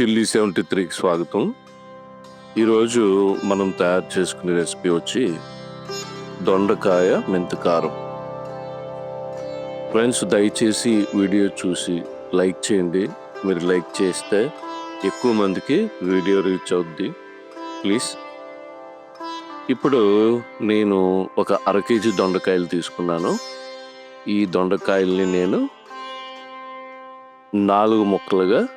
Chilli seventy త్రీకి స్వాగతం. ఈరోజు మనం తయారు చేసుకునే రెసిపీ వచ్చి దొండకాయ మెంతికారం. ఫ్రెండ్స్ దయచేసి వీడియో చూసి లైక్ చేయండి. మీరు లైక్ చేస్తే ఎక్కువ మందికి వీడియో రీచ్ అవుద్ది. ప్లీజ్. ఇప్పుడు నేను ఒక అర కేజీ దొండకాయలు తీసుకున్నాను. ఈ దొండకాయల్ని నేను నాలుగు ముక్కలుగా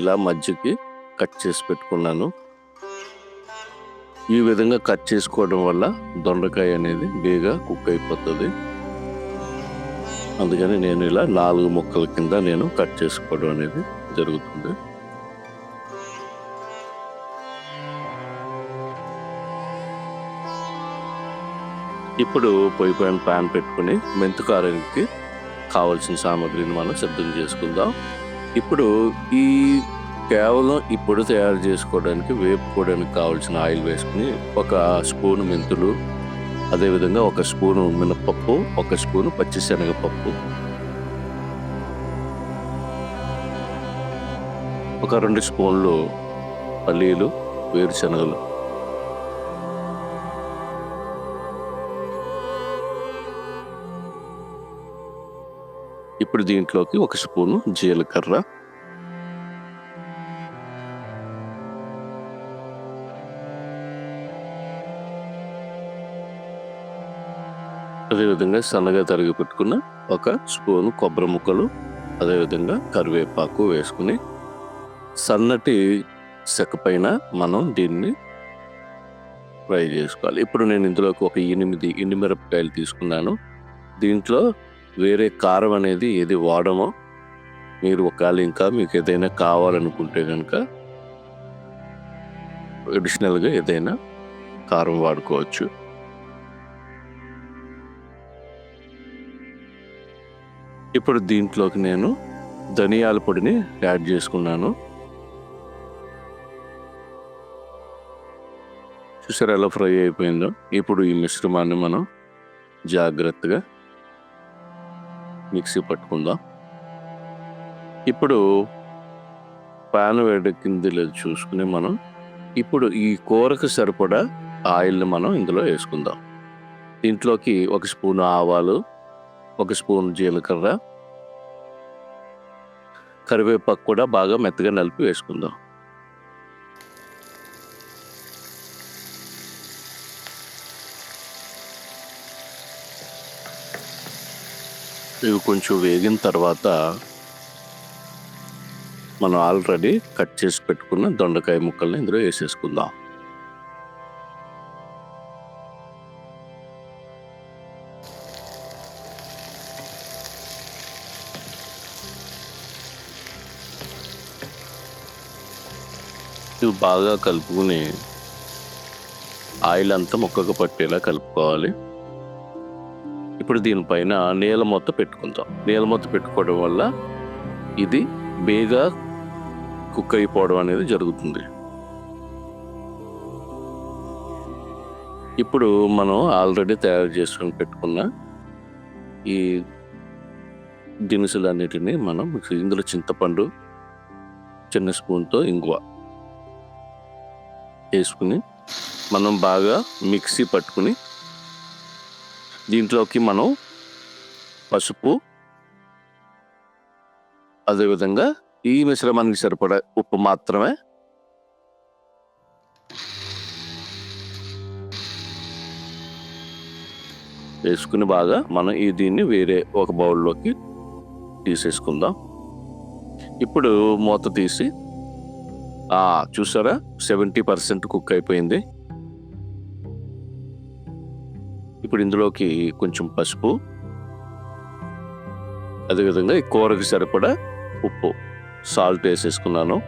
ఇలా మధ్యకి కట్ చేసి పెట్టుకున్నాను. ఈ విధంగా కట్ చేసుకోవడం వల్ల దొండకాయ అనేది బేగా కుక్ అయిపోతుంది. అందుకని నేను ఇలా నాలుగు ముక్కల కింద నేను కట్ చేసుకోవడం అనేది జరుగుతుంది. ఇప్పుడు పొయ్యి పైన ప్యాన్ పెట్టుకుని మెంతుకారానికి కావాల్సిన సామాగ్రిని మనం సిద్ధం చేసుకుందాం. ఇప్పుడు ఈ కేవలం ఇప్పుడు తయారు చేసుకోవడానికి వేపుకోవడానికి కావాల్సిన ఆయిల్ వేసుకుని ఒక స్పూన్ మెంతులు అదేవిధంగా ఒక స్పూను మినపప్పు ఒక స్పూను పచ్చిశనగపప్పు. ఒక రెండు స్పూన్లు పల్లీలు వేరుశనగలు. ఇప్పుడు దీంట్లోకి ఒక స్పూను జీలకర్ర. అదేవిధంగా సన్నగా తరిగి పెట్టుకున్న ఒక స్పూను కొబ్బరి ముక్కలు అదేవిధంగా కరివేపాకు వేసుకుని సన్నటి సెక పైన మనం దీన్ని ఫ్రై చేసుకోవాలి. ఇప్పుడు నేను ఇందులోకి ఒక ఎనిమిది ఎండుమిరపకాయలు తీసుకున్నాను. దీంట్లో వేరే కారం అనేది ఏది వాడమో మీరు ఒకవేళ ఇంకా మీకు ఏదైనా కావాలనుకుంటే కనుక అడిషనల్గా ఏదైనా కారం వాడుకోవచ్చు. ఇప్పుడు దీంట్లోకి నేను ధనియాల పొడిని యాడ్ చేసుకున్నాను. చూసారు ఎలా ఫ్రై అయిపోయిందో? ఇప్పుడు ఈ మిశ్రమాన్ని మనం జాగ్రత్తగా మిక్సీ పట్టుకుందాం. ఇప్పుడు పాన్ వేడెక్కింది లేదు చూసుకుని మనం ఇప్పుడు ఈ కూరకు సరిపడా ఆయిల్ని మనం ఇందులో వేసుకుందాం. దీంట్లోకి ఒక స్పూన్ ఆవాలు ఒక స్పూన్ జీలకర్ర కరివేపాకు కూడా బాగా మెత్తగా నలిపి వేసుకుందాం. ఇవి కొంచెం వేగిన తర్వాత మనం ఆల్రెడీ కట్ చేసి పెట్టుకున్న దొండకాయ ముక్కల్ని ఇందులో వేసేసుకుందాం. ఇవి బాగా కలుపుకుని ఆయిల్ అంతా ముక్కకు పట్టేలా కలుపుకోవాలి. ఇప్పుడు దీనిపైన నీలమొత్త పెట్టుకుందాం. నీలమొత్త పెట్టుకోవడం వల్ల ఇది బేగా కుక్ అయిపోవడం అనేది జరుగుతుంది. ఇప్పుడు మనం ఆల్రెడీ తయారు చేసుకొని పెట్టుకున్న ఈ దినుసులన్నిటినీ మనం ఇందులో చింతపండు చిన్న స్పూన్తో ఇంగువ వేసుకుని మనం బాగా మిక్సీ పట్టుకుని దీంట్లోకి మనం పసుపు అదేవిధంగా ఈ మిశ్రమానికి సరిపడే ఉప్పు మాత్రమే వేసుకుని బాగా మనం ఈ దీన్ని వేరే ఒక బౌల్లోకి తీసేసుకుందాం. ఇప్పుడు మూత తీసి చూసారా? సెవెంటీ పర్సెంట్ కుక్ అయిపోయింది. ఇప్పుడు ఇందులోకి కొంచెం పసుపు అదేవిధంగా ఈ కూరకి సరిపడా ఉప్పు. సాల్ట్ వేసేసుకున్నాను.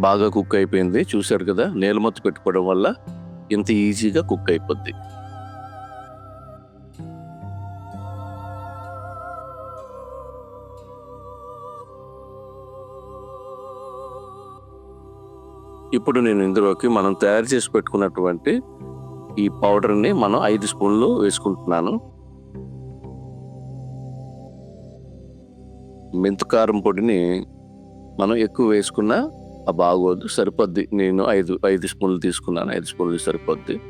బాగా కుక్ అయిపోయింది. చూశారు కదా నేలమొత్త పెట్టుకోవడం వల్ల ఇంత ఈజీగా కుక్ అయిపోద్ది. ఇప్పుడు నేను ఇందులోకి మనం తయారు చేసి పెట్టుకున్నటువంటి ఈ పౌడర్ని మనం ఐదు స్పూన్లు వేసుకుంటున్నాను. మెంతుకారం పొడిని మనం ఎక్కువ వేసుకున్నా ఆ బాగోదు సరిపోద్ది. నేను ఐదు ఐదు స్పూన్లు తీసుకున్నాను ఐదు స్పూన్లు సరిపోద్ది.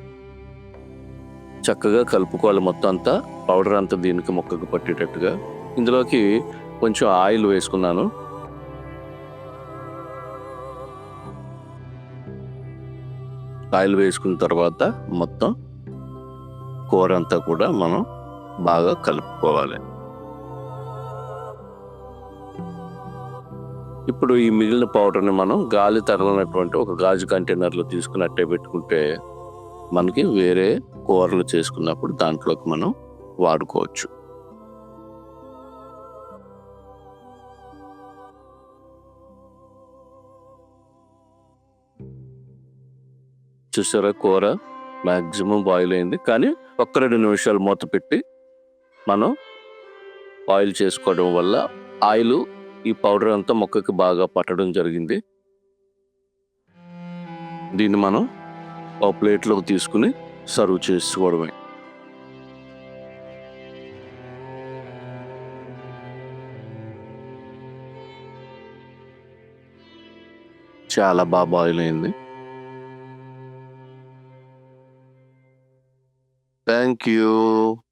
చక్కగా కలుపుకోవాలి మొత్తం అంతా. పౌడర్ అంతా దీనికి మొక్కకు పట్టేటట్టుగా. ఇందులోకి కొంచెం ఆయిల్ వేసుకున్నాను. ఆయిల్ వేసుకున్న తర్వాత మొత్తం కూర అంతా కూడా మనం బాగా కలుపుకోవాలి. ఇప్పుడు ఈ మిగిలిన పౌడర్ని మనం గాలి తరలినటువంటి ఒక గాజు కంటైనర్లో తీసుకున్నట్టే పెట్టుకుంటే మనకి వేరే కూరలు చేసుకున్నప్పుడు దాంట్లోకి మనం వాడుకోవచ్చు. చూసారా? కూర మ్యాక్సిమం బాయిల్ అయింది. కానీ ఒక్క రెండు నిమిషాలు మూత పెట్టి మనం బాయిల్ చేసుకోవడం వల్ల ఆయిల్ ఈ పౌడర్ అంతా మొక్కకి బాగా పట్టడం జరిగింది. దీన్ని మనం ఒక ప్లేట్లోకి తీసుకుని సర్వ్ చేసుకోవడమే. చాలా బాగా బాయిల్ అయింది. Thank you.